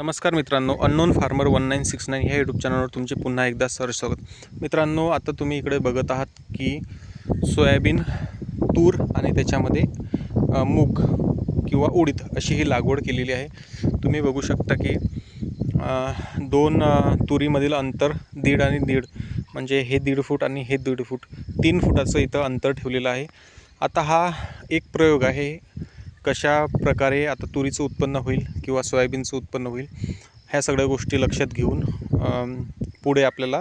नमस्कार मित्रांनो unknown farmer one nine six nine ह्या यूट्यूब चॅनलवर तुमचे पुन्हा एकदा सर स्वागत. मित्रांनो आता तुम्ही इकडे बघत आहात की सोयाबीन तूर आणि त्याच्यामध्ये मूग किंवा उडीद अशी ही लागवड केलेली आहे. तुम्ही बघू शकता की दोन तुरीमधील अंतर दीड आणि दीड म्हणजे हे दीड फूट आणि हे दीड फूट तीन फुटाचं इथं अंतर ठेवलेलं आहे. आता हा एक प्रयोग आहे कशा प्रकारे आता तुरीचं उत्पन्न होईल किंवा सोयाबीनचं उत्पन्न होईल ह्या सगळ्या गोष्टी लक्षात घेऊन पुढे आपल्याला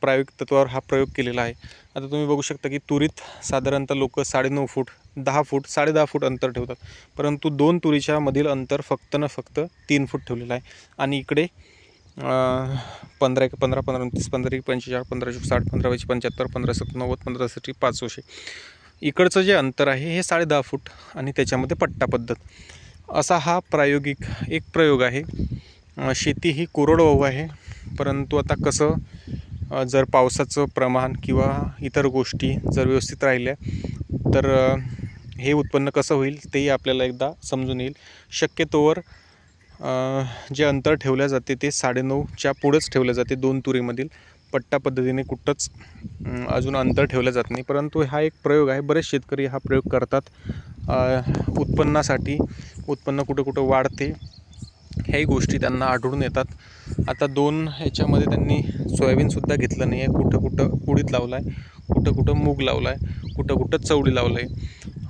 प्रायोगिक तत्वावर हा प्रयोग केलेला आहे. आता तुम्ही बघू शकता की तुरीत साधारणतः लोक साडेनऊ फूट दहा फूट साडेदहा फूट अंतर ठेवतात. परंतु दोन तुरीच्या मधील अंतर फक्त न फक्त तीन फूट ठेवलेलं आहे. आणि इकडे पंधरा एक पंधरा पंधरा तीस पंधरा एक पंचेचाळीस पंधराशे साठ पंधरा पंच्याहत्तर पंधरा सत्तर नव्वद पंधरा साठी पाच इकडचं जे अंतर आहे हे साडेदहा फूट आणि त्याच्यामध्ये पट्टा पद्धत. असा हा प्रायोगिक एक प्रयोग आहे. शेती ही कोरडवाहू आहे. परंतु आता कसं जर पावसाचं प्रमाण किंवा इतर गोष्टी जर व्यवस्थित राहिल्या तर हे उत्पन्न कसं होईल तेही आपल्याला एकदा समजून येईल. शक्यतोवर जे अंतर ठेवल्या जाते ते साडेनऊच्या पुढंच ठेवल्या जाते दोन तुरीमधील. पट्टा पद्धतीने कुठंच अजून अंतर ठेवलं जात नाही. परंतु हा एक प्रयोग आहे. बरेच शेतकरी हा प्रयोग करतात. उत्पन्नासाठी उत्पन्न कुठं कुठं वाढते ह्याही गोष्टी त्यांना आढळून येतात. आता दोन ह्याच्यामध्ये त्यांनी सोयाबीनसुद्धा घेतलं नाही आहे कुठं कुठं उडीद लावला आहे कुठं कुठं मूग लावला आहे कुठं कुठं चवळी लावलं आहे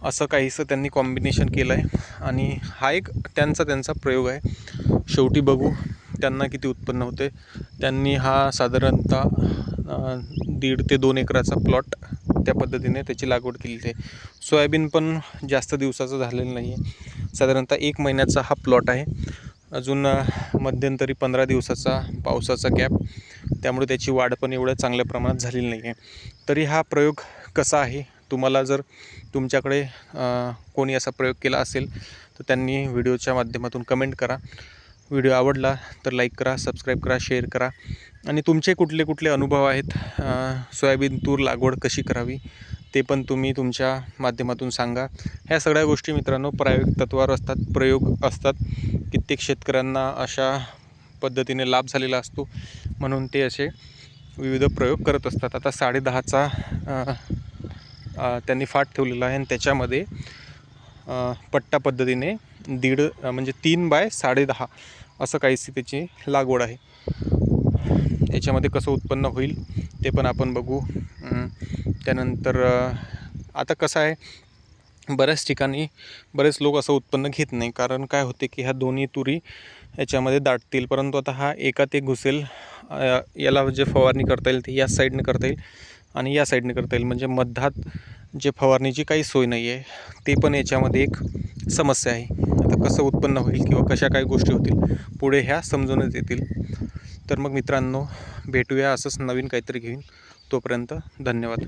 असं काहीसं त्यांनी कॉम्बिनेशन केलं आहे आणि हा एक त्यांचा त्यांचा प्रयोग आहे. शेवटी बघू. त्यांना किती उत्पन्न होते त्यांनी हा साधारणतः दीड ते दोन एकराचा प्लॉट त्या पद्धतीने त्याची लागवड केलेली आहे. सोयाबीन पण जास्त दिवसाचं झालेलं नाही आहे. साधारणतः एक महिन्याचा हा प्लॉट आहे. अजून मध्यंतरी पंधरा दिवसाचा पावसाचा गॅप त्यामुळे त्याची वाढ पण एवढ्या चांगल्या प्रमाणात झालेली नाही आहे. तरी हा प्रयोग कसा आहे? तुम्हाला जर तुमच्याकडे कोणी असा प्रयोग केला असेल तर त्यांनी व्हिडिओच्या माध्यमातून कमेंट करा. व्हिडिओ आवडला तर लाईक करा सबस्क्राईब करा शेअर करा. आणि तुमचे कुठले कुठले अनुभव आहेत? सोयाबीन तूर लागवड कशी करावी? ते पण तुम्ही तुमच्या माध्यमातून सांगा. ह्या सगळ्या गोष्टी मित्रांनो प्रायोगिक तत्वावर असतात प्रयोग असतात. कित्येक शेतकऱ्यांना अशा पद्धतीने लाभ झालेला असतो म्हणून ते असे विविध प्रयोग करत असतात. आता साडेदहाचा त्यांनी फाट ठेवलेला आहे आणि त्याच्यामध्ये पट्टा पद्धतीने दीड म्हणजे तीन बाय साडेदहा असं काहीशी त्याची लागवड आहे. याच्यामध्ये कसं उत्पन्न होईल ते पण आपण बघू. त्यानंतर आता कसं आहे बऱ्याच ठिकाणी बरेच लोक असं उत्पन्न घेत नाही. कारण काय होते की ह्या दोन्ही तुरी याच्यामध्ये दाटतील. परंतु आता हा एकात एक घुसेल याला जे फवारणी करता येईल ते या साईडने करता येईल आणि या साईडने करता येईल. म्हणजे मधात जे फवारणीची काही सोय नाही आहे ते पण याच्यामध्ये एक समस्या आहे. आता कसं उत्पन्न होईल किंवा कशा काही गोष्टी होतील पुढे ह्या समजूनच येतील. तर मग मित्रांनो भेटूया असंच नवीन काहीतरी घेऊन. तोपर्यंत धन्यवाद.